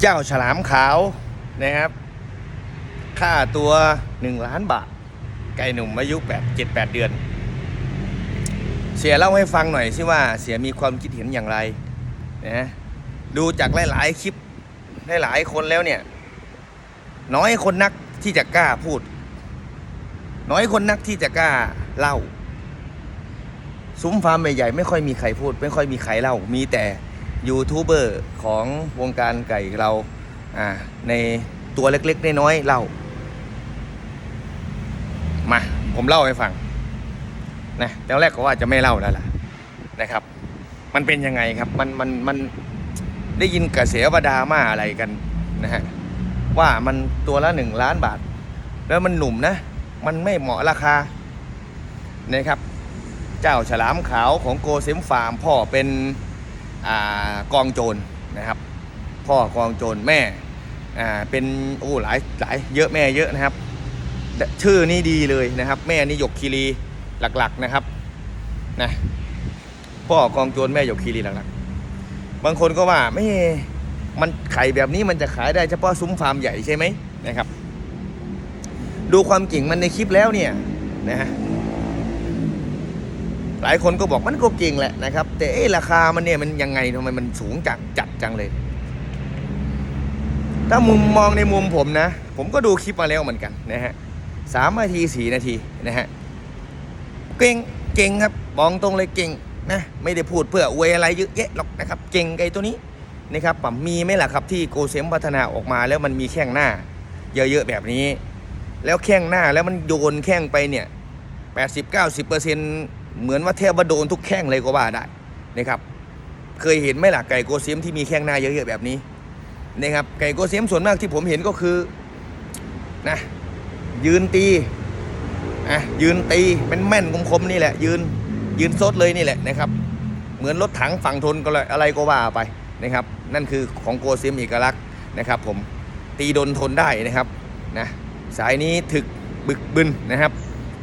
เจ้าฉลามขาวนะครับ ค่าตัวหนึ่งล้านบาท ไก่หนุ่มอายุแปดเจ็ดแปดเดือน เสียเล่าให้ฟังหน่อยสิว่าเสียมีความคิดเห็นอย่างไรนะดูจากหลาย ๆ คลิปหลาย ๆ คนแล้วเนี่ย น้อยคนนักที่จะกล้าพูด น้อยคนนักที่จะกล้าเล่า ซุ้มฟาร์มใหญ่ๆไม่ค่อยมีใครพูด ไม่ค่อยมีใครเล่ามีแต่ ยูทูบเบอร์ของวงการไก่เราอ่าในตัวเล็กๆน้อยๆเล่า มา ผมเล่าให้ฟังนะตอนแรกก็ว่าจะไม่เล่าแล้วล่ะนะครับ มันเป็นยังไงครับมันมันมันได้ยินกระแสวาดาม่าอะไรกันนะฮะว่ามันตัวละหนึ่งล้านบาท แล้วมันหนุ่มนะ มันไม่เหมาะราคานะครับ เจ้าฉลามขาวของโกเซมฟาร์มพ่อเป็น อากองโจรนะครับ พ่อกองโจรแม่เป็นโอ้หลายหลายเยอะแม่เยอะนะครับ ชื่อนี่ดีเลยนะครับ แม่นี่หยกคีรีหลักๆนะครับนะพ่อกองโจรแม่หยกคีรีหลักๆ บางคนก็ว่าไม่มันไข่แบบนี้มันจะขายได้เฉพาะซุ้มฟาร์มใหญ่ใช่ไหมนะครับ ดูความเก่งมันในคลิปแล้วเนี่ยนะฮะ หลายคนก็บอกมันก็เก่งแหละนะครับ แต่เอราคามันเนี่ยมันยังไงทำไมมันสูงจัดจัดจังเลย ถ้ามุมมองในมุมผมนะ ผมก็ดูคลิปมาแล้วเหมือนกันนะฮะสามนาทีสี่นาทีนะฮะเก่งเก่งครับบอกตรงเลยเก่งนะไม่ได้พูดเพื่ออวยอะไรเยอะแยะหรอกนะครับเก่งไอ้ตัวนี้นะครับปั๊มมีไหมล่ะครับที่โกเซมพัฒนาออกมาแล้วมันมีแข้งหน้า เยอะๆแบบนี้ แล้วแข้งหน้าแล้วมันโยนแข้งไปเนี่ย80-90%เก้าสิบเปอร์เซ็นต เหมือนว่าแทบว่าโดนทุกแข้งเลยก็ว่าได้นะครับเคยเห็นไหมล่ะไก่โกเซียมที่มีแข้งหน้าเยอะๆแบบนี้นะครับไก่โกเซียมส่วนมากที่ผมเห็นก็คือนะยืนตีอะยืนตีเป็นแม่นคมๆนี่แหละ ยืนยืนซดเลยนี่แหละนะครับ เหมือนรถถังฝั่งทนก็เลยอะไรก็ว่าไปนะครับ นั่นคือของโกเซียมเอกลักษณ์นะครับ ผมตีดนทนได้นะครับนะสายนี้ถึกบึกบึนนะครับ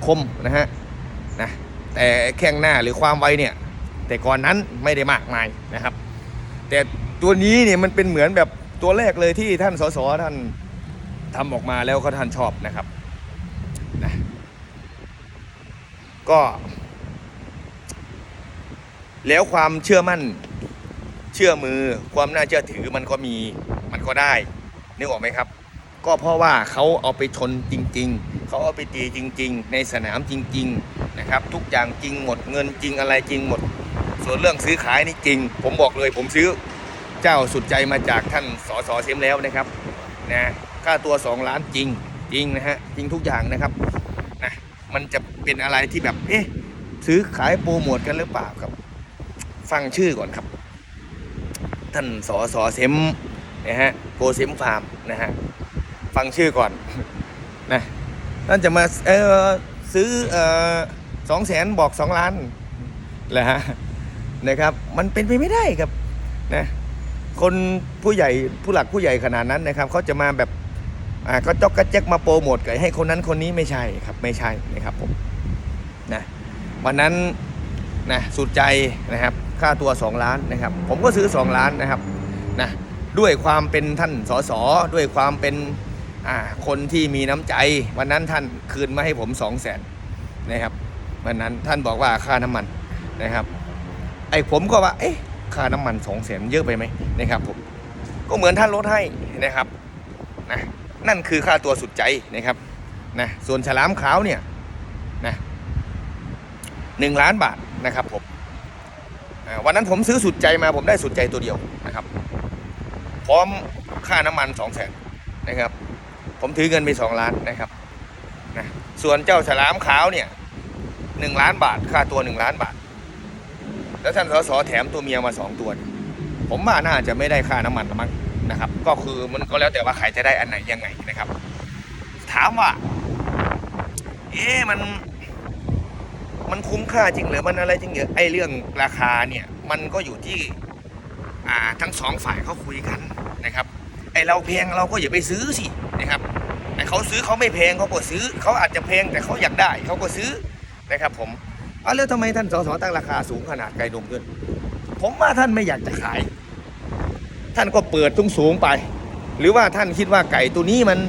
คมนะฮะ แต่แข้งหน้าหรือความไวเนี่ย แต่ก่อนนั้นไม่ได้มากมายนะครับ แต่ตัวนี้เนี่ยมันเป็นเหมือนแบบตัวแรกเลยที่ท่านสสท่านทำออกมาแล้วก็ท่านชอบนะครับนะก็ แล้วความเชื่อมั่นเชื่อมือความน่าเชื่อถือมันก็มีมันก็ได้นึกออกไหมครับ ก็เพราะว่าเขาเอาไปชนจริง ๆ เขาเอาไปตีจริง ๆ ในสนามจริง ๆนะครับ ทุกอย่างจริงหมดเงินจริงอะไรจริงหมด ส่วนเรื่องซื้อขายนี่จริง ผมบอกเลยผมซื้อเจ้าสุดใจมาจากท่านสสเซมแล้วนะครับนะค่าตัว 2 ล้านจริงจริงนะฮะจริงทุกอย่างนะครับนะมันจะเป็นอะไรที่แบบเอ๊ะซื้อขายโปรโมทกันหรือเปล่าครับ ฟังชื่อก่อนครับ ท่านสสเซมนะฮะโปรเซมฟาร์มนะฮะฟังชื่อก่อน ท่านจะมาเออซื้อเออสองแสนบอกสองล้านเหรอฮะนะครับ มันเป็นไปไม่ได้ครับนะคนผู้ใหญ่ผู้หลักผู้ใหญ่ขนาดนั้นนะครับเขาจะมาแบบอ่าก็จอกกระแจกมาโปรโมทให้คนนั้นคนนี้ไม่ใช่ครับไม่ใช่นะครับผมนะวันนั้นนะสุดใจนะครับ ค่าตัว 2 ล้านนะครับ ผมก็ซื้อ 2 ล้านนะครับนะด้วยความเป็นท่านสสด้วยความเป็น อ่าคนที่มีน้ำใจ วันนั้นท่านคืนมาให้ผม2 0 0แสนนะครับวันนั้นท่านบอกว่าค่าน้ำมันนะครับไอ้ผมก็ว่าเอ๊ะค่าน้ำมันสองแสนเยอะไปไหมนะครับผมก็เหมือนท่านลดให้นะครับนะนั่นคือค่าตัวสุดใจนะครับนะส่วนฉลามขาวเนี่ยนะหนึ่งล้านบาทนะครับผมวันนั้นผมซื้อสุดใจมาผมได้สุดใจตัวเดียวนะครับ พร้อมค่าน้ำมันสองแสนนะครับ ผมถือเงินไปสองล้านนะครับนะส่วนเจ้าฉลามขาวเนี่ยหนึ่งล้านบาท ค่าตัวหนึ่งล้านบาท แล้วท่านสสแถมตัวเมียมาสองตัว ผมว่าน่าจะไม่ได้ค่าน้ำมันละมั้งนะครับ ก็คือมันก็แล้วแต่ว่าใครจะได้อันไหนยังไงนะครับ ถามว่า เอ๊ะมัน มันคุ้มค่าจริงหรือมันอะไรจริงเหรอไอ้เรื่องราคาเนี่ย มันก็อยู่ที่ อ่าทั้งสองฝ่ายเขาคุยกันนะครับ ไอเราแพงเราก็อย่าไปซื้อสินะครับไอเขาซื้อเขาไม่แพงเขาก็ซื้อเขาอาจจะแพงแต่เขาอยากได้เขาก็ซื้อนะครับผมเอาแล้วทำไมท่านสสตั้งราคาสูงขนาดไก่นมขึ้น ผมว่าท่านไม่อยากจะขาย ท่านก็เปิดทุ่งสูงไป หรือว่าท่านคิดว่าไก่ตัวนี้มัน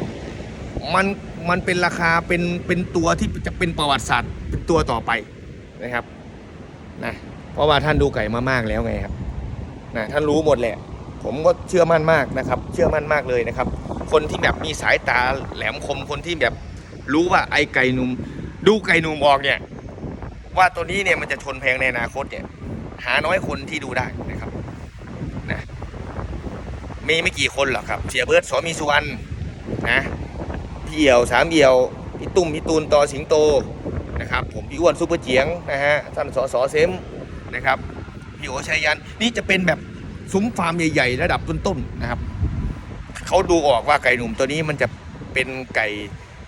มันมันเป็นราคาเป็นเป็นตัวที่จะเป็นประวัติศาสตร์เป็นตัวต่อไปนะครับนะเพราะว่าท่านดูไก่มามากแล้วไงครับนะท่านรู้หมดแหละ ผมก็เชื่อมั่นมากนะครับ เชื่อมั่นมากเลยนะครับ คนที่แบบมีสายตาแหลมคมคนที่แบบรู้ว่าไอไก่หนุ่มดูไก่หนุ่มออกเนี่ยว่าตัวนี้เนี่ยมันจะชนแพงในอนาคตเนี่ย หาน้อยคนที่ดูได้นะครับนะมีไม่กี่คนหรอกครับ เสียเบิร์ดสอมีสุวรรณนะพี่เอี่ยวสามเอี่ยวพี่ตุ้มพี่ตูนต่อสิงโตนะครับ ผมพี่อ้วนซุปเปอร์เจียงนะฮะท่านสสเซมนะครับพี่โอชัยยันนี่จะเป็นแบบ ซุ้มฟาร์มใหญ่ๆ ระดับต้นๆนะครับเขาดูออกว่าไก่หนุ่มตัวนี้มันจะเป็นไก่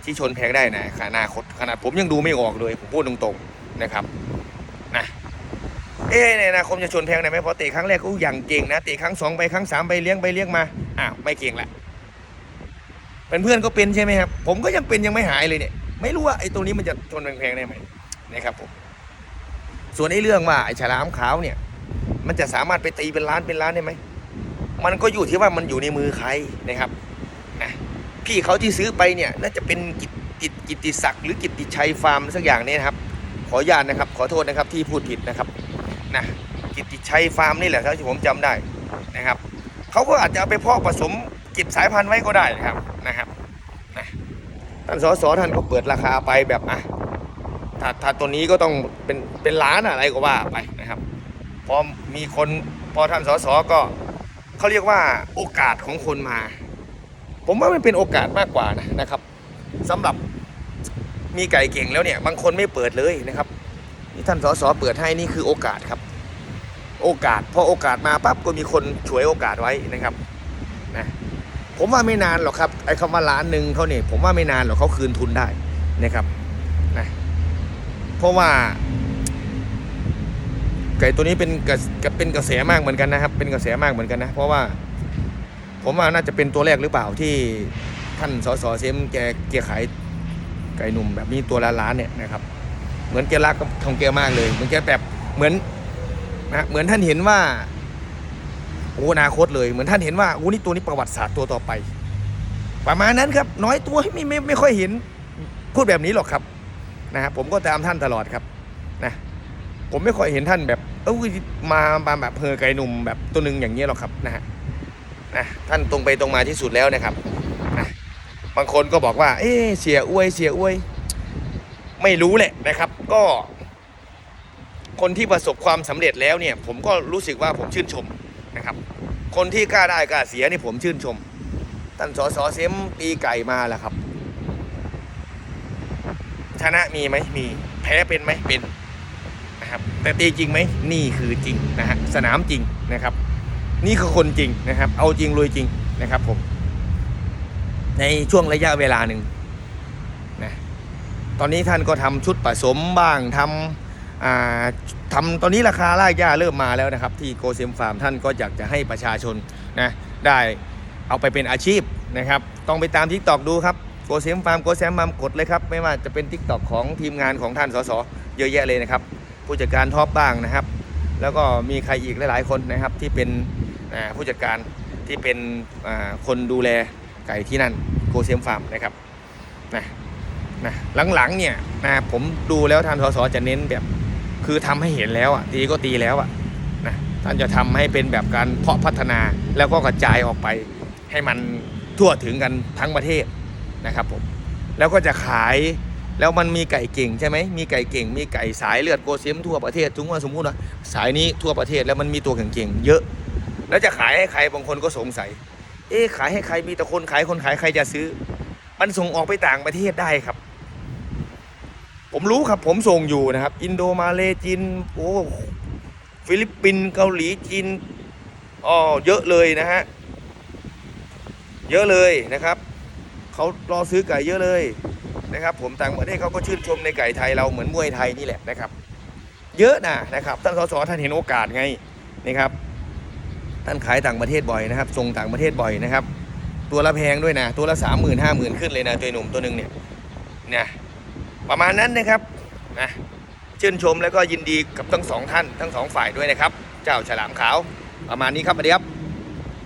ที่ชนแพงได้นะอนาคตขนาดผมยังดูไม่ออกเลย ผมพูดตรงๆนะครับนะเอ๊ะในอนาคตจะชนแพงได้ไหมพอเตะครั้งแรกก็อย่างเก่งนะเตะครั้งสองไปครั้งสามไปเลี้ยงไปเลี้ยงมาอ้าวไม่เก่งละเป็นเพื่อนก็เป็นใช่ไหมครับผมก็ยังเป็นยังไม่หายเลยเนี่ย ไม่รู้ว่าไอ้ตัวนี้มันจะชนแพงได้ไหมนะครับผมส่วนไอ้เรื่องว่าไอ้ฉลามขาวเนี่ย มันจะสามารถไปตีเป็นล้านเป็นล้านได้ไหมมันก็อยู่ที่ว่ามันอยู่ในมือใครนะครับนะพี่เขาที่ซื้อไปเนี่ยน่าจะเป็นกิตกิตกิติศักดิ์หรือกิตติชัยฟาร์มสักอย่างนี่นะครับ ขออนุญาตนะครับ ขอโทษนะครับที่พูดผิดนะครับนะกิตติชัยฟาร์มนี่แหละครับที่ผมจำได้นะครับเขาก็อาจจะเอาไปพาะผสมกิตสายพันธุ์ไว้ก็ได้นะครับนะครับนะท่านสสท่านก็เปิดราคาไปแบบอะถ้าถ้าตัวนี้ก็ต้องเป็นเป็นล้านอะไรก็ว่าไปนะครับ พอมีคนพอท่านสสก็เขาเรียกว่าโอกาสของคนมา ผมว่ามันเป็นโอกาสมากกว่านะนะครับสำหรับมีไก่เก่งแล้วเนี่ย บางคนไม่เปิดเลยนะครับที่ท่านสสเปิดให้นี่คือโอกาสครับ โอกาสพอโอกาสมาปั๊บก็มีคนฉวยโอกาสไว้นะครับนะผมว่าไม่นานหรอกครับไอ้คำว่าล้านหนึ่งเขาเนี่ยผมว่าไม่นานหรอกเขาคืนทุนได้นะครับนะเพราะว่า ไก่ตัวนี้เป็นกระเป็นกระแสมากเหมือนกันนะครับ เป็นกระแสมากเหมือนกันนะ เพราะว่า ผมว่าน่าจะเป็นตัวแรกหรือเปล่าที่ท่านสสเซมแกแกขายไก่หนุ่มแบบนี้ตัวละล้านเนี่ยนะครับ เหมือนแกรักของแกมากเลย เหมือนแกแบบเหมือนนะเหมือนท่านเห็นว่าโอ้อนาคตเลยเหมือนท่านเห็นว่าโอ้นี่ตัวนี้ประวัติศาสตร์ตัวต่อไป ประมาณนั้นครับ น้อยตัวไม่ไม่ไม่ค่อยเห็นพูดแบบนี้หรอกครับนะครับผมก็ตามท่านตลอดครับนะผมไม่ค่อยเห็นท่านแบบ เออมามาแบบเพอไก่หนุ่มแบบตัวหนึ่งอย่างนี้ยหรอกครับนะฮะนะท่านตรงไปตรงมาที่สุดแล้วนะครับนะบางคนก็บอกว่า เอ๊เสียอวยเสียอวย ไม่รู้แหละนะครับ ก็ คนที่ประสบความสำเร็จแล้วเนี่ย ผมก็รู้สึกว่าผมชื่นชมนะครับ คนที่กล้าได้กล้าเสียนี่ผมชื่นชมท่านสอสอเซมปีไก่มาแล้วครับ ชนะมีไหมมี แพ้เป็นไหมเป็น นะครับ แต่ตีจริงไหมนี่คือจริงนะฮะสนามจริงนะครับ นี่คือคนจริงนะครับ เอาจริงรวยจริงนะครับผม ในช่วงระยะเวลาหนึ่งนะตอนนี้ท่านก็ทำชุดผสมบ้างทำอ่าทำตอนนี้ราคาราหญ้าเริ่มมาแล้วนะครับ ที่โกเซมฟาร์มท่านก็อยากจะให้ประชาชนนะได้เอาไปเป็นอาชีพนะครับ ต้องไปตามทิกตอกดูครับโกเซมฟาร์มโกเซมฟาร์มกดเลยครับ ไม่ว่าจะเป็นทิกตอกของทีมงานของท่านสสเยอะแยะเลยนะครับ ผู้จัดการท็อปบ้างนะครับ แล้วก็มีใครอีกหลาย ๆ คนนะครับที่เป็นผู้จัดการที่เป็นคนดูแลไก่ที่นั่นโกเซียมฟาร์มนะครับนะนะหลังๆเนี่ยนะผมดูแล้วทานสสจะเน้นแบบ คือทำให้เห็นแล้วอะตีก็ตีแล้วอะนะท่านจะทำให้เป็นแบบการเพาะพัฒนาแล้วก็กระจายออกไปให้มันทั่วถึงกันทั้งประเทศนะครับผมแล้วก็จะขาย แล้วมันมีไก่เก่งใช่ไหมมีไก่เก่ง มีไก่สายเลือดโกเซมทั่วประเทศสมมติว่าสมมติว่าสายนี้ทั่วประเทศแล้วมันมีตัวเก่งๆเยอะ แล้วจะขายให้ใครบางคนก็สงสัย เอ๊ขายให้ใครมีแต่คนขายคนขายใครจะซื้อ มันส่งออกไปต่างประเทศได้ครับ ผมรู้ครับผมส่งอยู่นะครับ อินโดมาเลจีนโอ้ฟิลิปปินส์เกาหลีจีนอ๋อเยอะเลยนะฮะเยอะเลยนะครับเขารอซื้อไก่เยอะเลย นะครับ ผมต่างประเทศเขาก็ชื่นชมในไก่ไทยเราเหมือนมวยไทยนี่แหละนะครับ เยอะนะนะครับท่านสสท่านเห็นโอกาสไงนะครับท่านขายต่างประเทศบ่อยนะครับส่งต่างประเทศบ่อยนะครับ ตัวละแพงด้วยนะตัวละสามหมื่นห้าหมื่นขึ้นเลยนะตัวหนุ่มตัวหนึ่งเนี่ยนี่ยประมาณนั้นนะครับนะชื่นชมแล้วก็ยินดีกับทั้งสองท่านทั้งสองฝ่ายด้วยนะครับ เจ้าฉลามขาวประมาณนี้ครับสวัสดีครับ